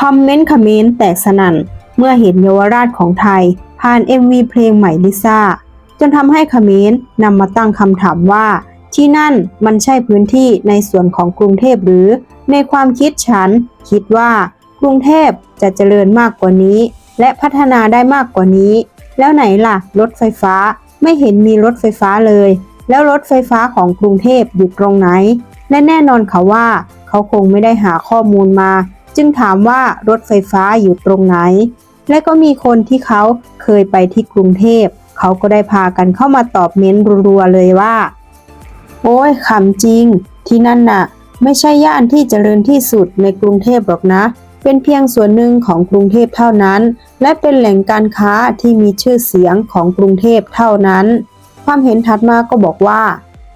คอมเมนต์คอมเมนต์แตกสนั่น เมื่อเห็นเยาวราชของไทย ผ่าน MV เพลงใหม่ลิซ่า จนทำให้คอมเมนต์นำมาตั้งคำถามว่า ที่นั่นมันใช่พื้นที่ในส่วนของกรุงเทพหรือ ในความคิดฉัน คิดว่ากรุงเทพจะเจริญมากกว่านี้ และพัฒนาได้มากกว่านี้ แล้วไหนล่ะ รถไฟฟ้าไม่เห็นมีรถไฟฟ้าเลย แล้วรถไฟฟ้าของกรุงเทพอยู่ตรงไหน และแน่นอนค่ะว่า เขาคงไม่ได้หาข้อมูลมา จึงถามว่ารถไฟฟ้าอยู่ตรงไหน และก็มีคนที่เขาเคยไปที่กรุงเทพ เขาก็ได้พากันเข้ามาตอบเม้นต์รัวๆเลยว่า โอ้ยขำจริง ที่นั่นน่ะ ไม่ใช่ย่านที่เจริญที่สุดในกรุงเทพหรอกนะ เป็นเพียงส่วนหนึ่งของกรุงเทพเท่านั้น และเป็นแหล่งการค้าที่มีชื่อเสียงของกรุงเทพเท่านั้น ความเห็นถัดมาก็บอกว่า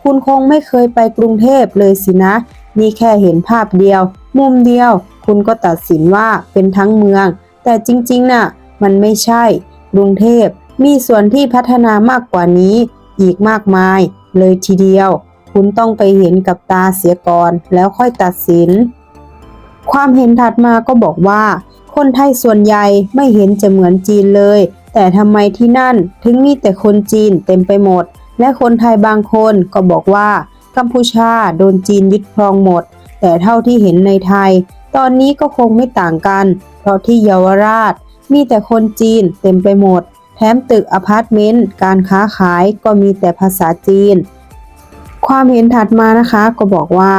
คุณคงไม่เคยไปกรุงเทพเลยสินะนี่แค่เห็นภาพเดียว มุมเดียว คุณก็ตัดสินว่าเป็นทั้งเมือง แต่จริงๆน่ะมันไม่ใช่ กรุงเทพมีส่วนที่พัฒนามากกว่านี้ อีกมากมาย เลยทีเดียว คุณต้องไปเห็นกับตาเสียก่อนแล้วค่อยตัดสิน ความเห็นถัดมาก็บอกว่า คนไทยส่วนใหญ่ไม่เห็นจะเหมือนจีนเลย แต่ทำไมที่นั่นถึงมีแต่คนจีนเต็มไปหมด และคนไทยบางคนก็บอกว่ากัมพูชาโดนจีนยึดครองหมด แต่เท่าที่เห็นในไทย ตอนนี้ก็คงไม่ต่างกัน เพราะที่เยาวราช มีแต่คนจีนเต็มไปหมด แถมตึกอพาร์ตเมนต์ การค้าขายก็มีแต่ภาษาจีน ความเห็นถัดมานะคะก็บอกว่า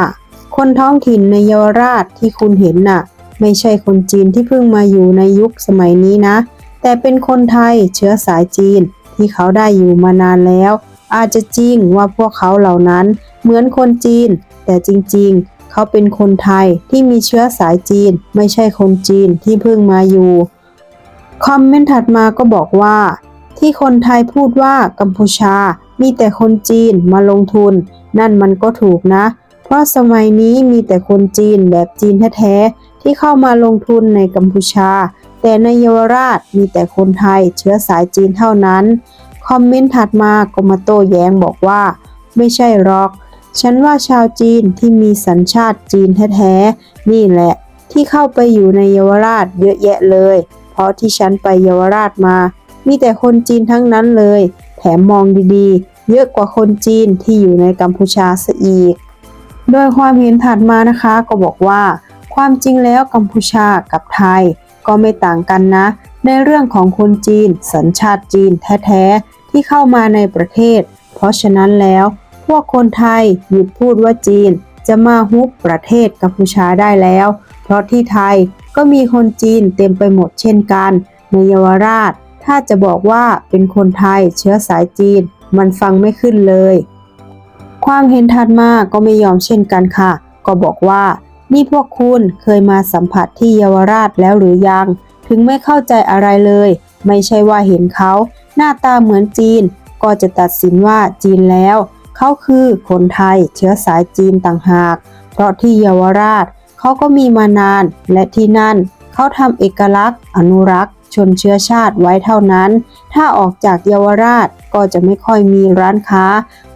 คนท้องถิ่นในเยาวราชที่คุณเห็นน่ะ ไม่ใช่คนจีนที่เพิ่งมาอยู่ในยุคสมัยนี้นะ แต่เป็นคนไทยเชื้อสายจีนที่เขาได้อยู่มานานแล้ว อาจจะจริงว่าพวกเขาเหล่านั้นเหมือนคนจีน แต่จริงๆ เขาเป็นคนไทยที่มีเชื้อสายจีน ไม่ใช่คนจีนที่เพิ่งมาอยู่คอมเมนต์ถัดมาก็บอกว่า ที่คนไทยพูดว่ากัมพูชา มีแต่คนจีนมาลงทุน นั่นมันก็ถูกนะ เพราะสมัยนี้มีแต่คนจีนแบบจีนแท้ๆที่เข้ามาลงทุนในกัมพูชา แต่ในเยาวราชมีแต่คนไทยเชื้อสายจีนเท่านั้น คอมเมนต์ถัดมาก็มาโต้แย้งบอกว่า ไม่ใช่หรอก ฉันว่าชาวจีนที่มีสัญชาติจีนแท้ๆ นี่แหละ ที่เข้าไปอยู่ในเยาวราชเยอะแยะเลย เพราะที่ฉันไปเยาวราชมา มีแต่คนจีนทั้งนั้นเลย แถมมองดีๆ เยอะกว่าคนจีนที่อยู่ในกัมพูชาซะอีก โดยความเห็นถัดมานะคะก็บอกว่า ความจริงแล้วกัมพูชากับไทย ก็ไม่ต่างกันนะ ในเรื่องของคนจีน สัญชาติจีนแท้ๆ ที่เข้ามาในประเทศ เพราะฉะนั้นแล้ว วกคนไทยหยุดพูดว่าจีน จะมาฮุบประเทศกัมพูชาได้แล้ว เพราะที่ไทยก็มีคนจีนเต็มไปหมดเช่นกันในเยาวราช ถ้าจะบอกว่าเป็นคนไทยเชื้อสายจีน มันฟังไม่ขึ้นเลย ความเห็นถัดมาก็ไม่ยอมเช่นกันค่ะ ก็บอกว่านี่พวกคุณเคยมาสัมผัสที่เยาวราชแล้วหรือยัง ถึงไม่เข้าใจอะไรเลย ไม่ใช่ว่าเห็นเขา หน้าตาเหมือนจีน ก็จะตัดสินว่าจีนแล้ว เขาคือคนไทยเชื้อสายจีนต่างหาก เพราะที่เยาวราชเขาก็มีมานานและที่นั่นเขาทำเอกลักษณ์ อนุรักษ์ ชนเชื้อชาติไว้เท่านั้น ถ้าออกจากเยาวราชก็จะไม่ค่อยมีร้านค้า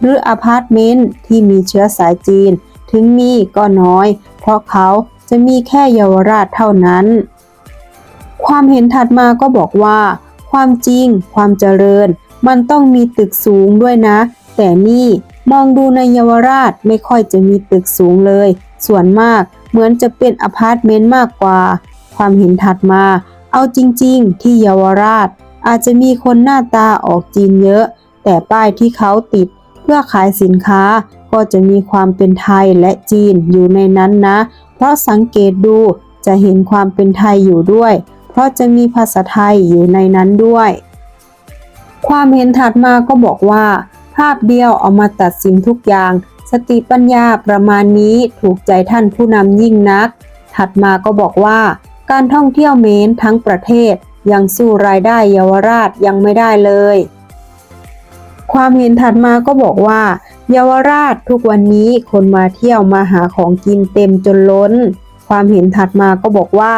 หรืออพาร์ตเมนต์ที่มีเชื้อสายจีน ถึงมีก็น้อย เพราะเขาจะมีแค่เยาวราชเท่านั้น ความเห็นถัดมาก็บอกว่า ความจริง ความเจริญ มันต้องมีตึกสูงด้วยนะ แต่นี่ มองดูในเยาวราชไม่ค่อยจะมีตึกสูงเลย ส่วนมากเหมือนจะเป็นอพาร์ตเมนต์มากกว่า ความเห็นถัดมา เอาจริงๆ ที่เยาวราช อาจจะมีคนหน้าตาออกจีนเยอะ แต่ป้ายที่เขาติดเพื่อขายสินค้าก็จะมีความเป็นไทยและจีนอยู่ในนั้นนะ เพราะสังเกตดูจะเห็นความเป็นไทยอยู่ด้วย เพราะจะมีภาษาไทยอยู่ในนั้นด้วย ความเห็นถัดมาก็บอกว่า ภาพเดียวเอามาตัดสินทุกอย่าง สติปัญญาประมาณนี้ถูกใจท่านผู้นำยิ่งนัก ถัดมาก็บอกว่า การท่องเที่ยวเมนทั้งประเทศ ยังสู้รายได้เยาวราชยังไม่ได้เลย ความเห็นถัดมาก็บอกว่า เยาวราชทุกวันนี้คนมาเที่ยวมาหาของกินเต็มจนล้น ความเห็นถัดมาก็บอกว่า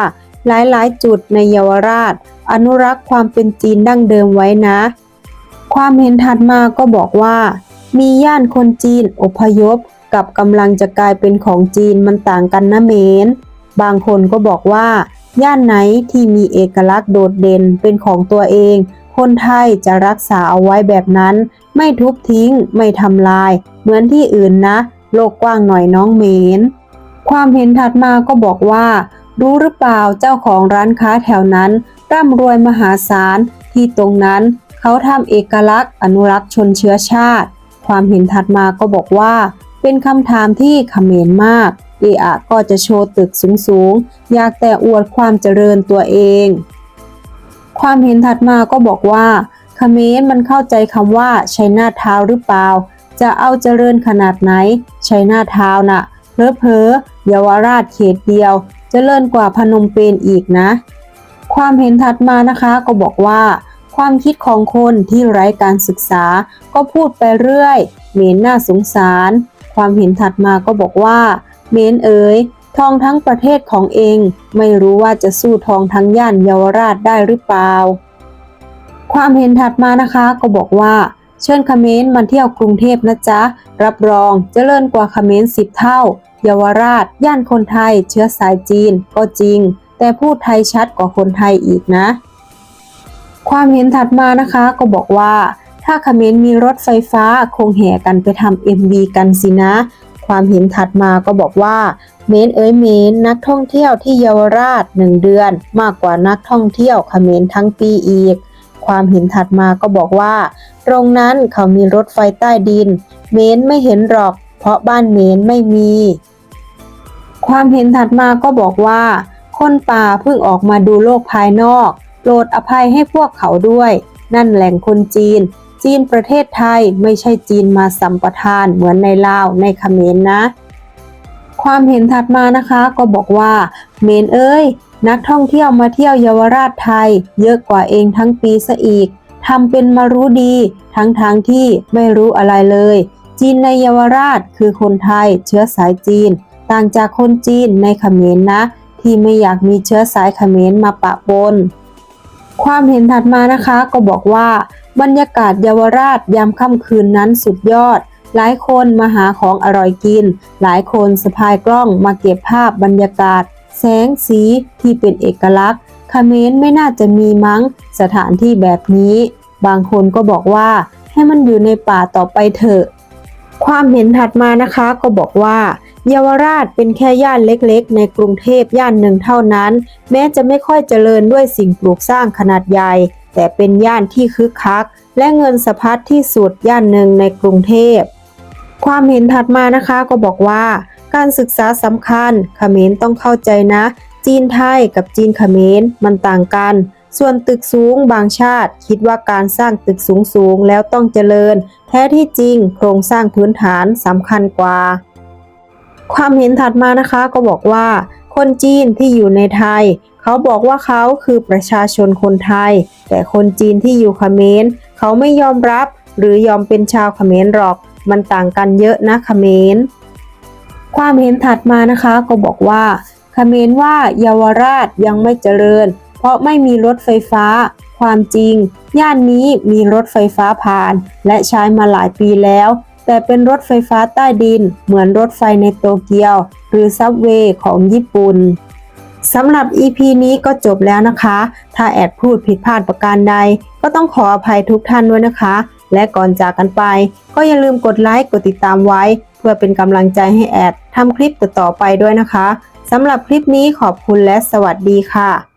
หลายๆ จุดในเยาวราช อนุรักษ์ความเป็นจีนดั้งเดิมไว้นะ ความเห็นถัดมาก็บอกว่า มีย่านคนจีนอพยพ กับกำลังจะกลายเป็นของจีนมันต่างกันนะเมน บางคนก็บอกว่า ย่านไหนที่มีเอกลักษณ์โดดเด่นเป็นของตัวเอง คนไทยจะรักษาเอาไว้แบบนั้น ไม่ทุบทิ้ง ไม่ทำลาย เหมือนที่อื่นนะ โลกกว้างหน่อยน้องเมน ความเห็นถัดมาก็บอกว่า รู้หรือเปล่าเจ้าของร้านค้าแถวนั้นร่ำรวยมหาศาลที่ตรงนั้น เขาทำเอกลักษณ์ อนุรักษ์ชนเชื้อชาติ ความเห็นถัดมาก็บอกว่า เป็นคำถามที่เขมรมากเออะก็จะโชว์ตึกสูงๆ อยากแต่อวดความเจริญตัวเอง ความเห็นถัดมาก็บอกว่าเขมรมันเข้าใจคำว่าชัยนาทาวหรือเปล่า จะเอาเจริญขนาดไหนชัยนาทาวน์น่ะเพอเพอเยาวราชเขตเดียวเจริญกว่าพนมเปญอีกนะ ความเห็นถัดมานะคะก็บอกว่า ความคิดของคนที่ไร้การศึกษา ก็พูดไปเรื่อยเหม็นน่าสงสาร ความเห็นถัดมาก็บอกว่า เมนเอ๋ยทองทั้งประเทศของเอง ไม่รู้ว่าจะสู้ทองทั้งย่านเยาวราชได้หรือเปล่า ความเห็นถัดมานะคะก็บอกว่า เชิญเขมรมาเที่ยวกรุงเทพนะจ๊ะ รับรองจเจริญกว่าเขมรสิบเท่า เยาวราช ย่านคนไทย เชื้อสายจีน ก็จริง แต่พูดไทยชัดกว่าคนไทยอีกนะ ความเห็นถัดมานะคะก็บอกว่า ถ้าเขมรมีรถไฟฟ้าคงแห่กันไปทำ MV กันสินะ ความเห็นถัดมาก็บอกว่า เมนเอ้ยเมนนักท่องเที่ยวที่เยาวราชหนึ่งเดือน มากกว่านักท่องเที่ยวเขมรทั้งปีอีก ความเห็นถัดมาก็บอกว่า ตรงนั้นเขามีรถไฟใต้ดิน เมนไม่เห็นหรอก เพราะบ้านเมนไม่มี ความเห็นถัดมาก็บอกว่า คนป่าเพิ่งออกมาดูโลกภายนอก โปรดอภัยให้พวกเขาด้วย นั่นแหล่งคนจีน จีนประเทศไทยไม่ใช่จีนมาสัมปทานเหมือนในลาวในเขมรนะ ความเห็นถัดมานะคะก็บอกว่า เมนเอ้ย นักท่องเที่ยวมาเที่ยวเยาวราชไทย เยอะกว่าเองทั้งปีซะอีกทำเป็นมารู้ดี ทั้งทางที่ไม่รู้อะไรเลย จีนในเยาวราชคือคนไทยเชื้อสายจีน ต่างจากคนจีนในเขมรนะที่ไม่อยากมีเชื้อสายเขมรมาปะปน ความเห็นถัดมานะคะก็บอกว่าบรรยากาศเยาวราชยามค่ำคืนนั้นสุดยอด หลายคนมาหาของอร่อยกิน หลายคนสะพายกล้องมาเก็บภาพบรรยากาศ แสงสีที่เป็นเอกลักษณ์คเมรไม่น่าจะมีมั้งสถานที่แบบนี้ บางคนก็บอกว่าให้มันอยู่ในป่าต่อไปเถอะ ความเห็นถัดมานะคะก็บอกว่า เยาวราชเป็นแค่ย่านเล็กๆ ในกรุงเทพย่านหนึ่งเท่านั้น แม้จะไม่ค่อยเจริญด้วยสิ่งปลูกสร้างขนาดใหญ่ แต่เป็นย่านที่คึกคัก และเงินสะพัดที่สุดย่านหนึ่งในกรุงเทพ ความเห็นถัดมานะคะก็บอกว่า การศึกษาสำคัญเขมรต้องเข้าใจนะ จีนไทยกับจีนเขมรมันต่างกันส่วนตึกสูงบางชาติ คิดว่าการสร้างตึกสูงสูงแล้วต้องเจริญ แท้ที่จริงโครงสร้างพื้นฐานสำคัญกว่า ความเห็นถัดมานะคะก็บอกว่า คนจีนที่อยู่ในไทย เขาบอกว่าเขาคือประชาชนคนไทย แต่คนจีนที่อยู่เขมรเขาไม่ยอมรับหรือยอมเป็นชาวเขมรหรอก มันต่างกันเยอะนะเขมรความเห็นถัดมานะคะก็บอกว่าเขมรว่าเยาวราชยังไม่เจริญ เพราะไม่มีรถไฟฟ้า ความจริง ย่านนี้มีรถไฟฟ้าผ่าน และใช้มาหลายปีแล้ว แต่เป็นรถไฟฟ้าใต้ดิน เหมือนรถไฟในโตเกียว หรือซับเวย์ของญี่ปุ่นสำหรับ EP นี้ก็จบแล้วนะคะ ถ้าแอดพูดผิดพลาดประการใด ก็ต้องขออภัยทุกท่านด้วยนะคะ และก่อนจากกันไป ก็อย่าลืมกดไลค์กดติดตามไว้ เพื่อเป็นกำลังใจให้แอดทำคลิปต่อๆไปด้วยนะคะสำหรับคลิปนี้ขอบคุณและสวัสดีค่ะ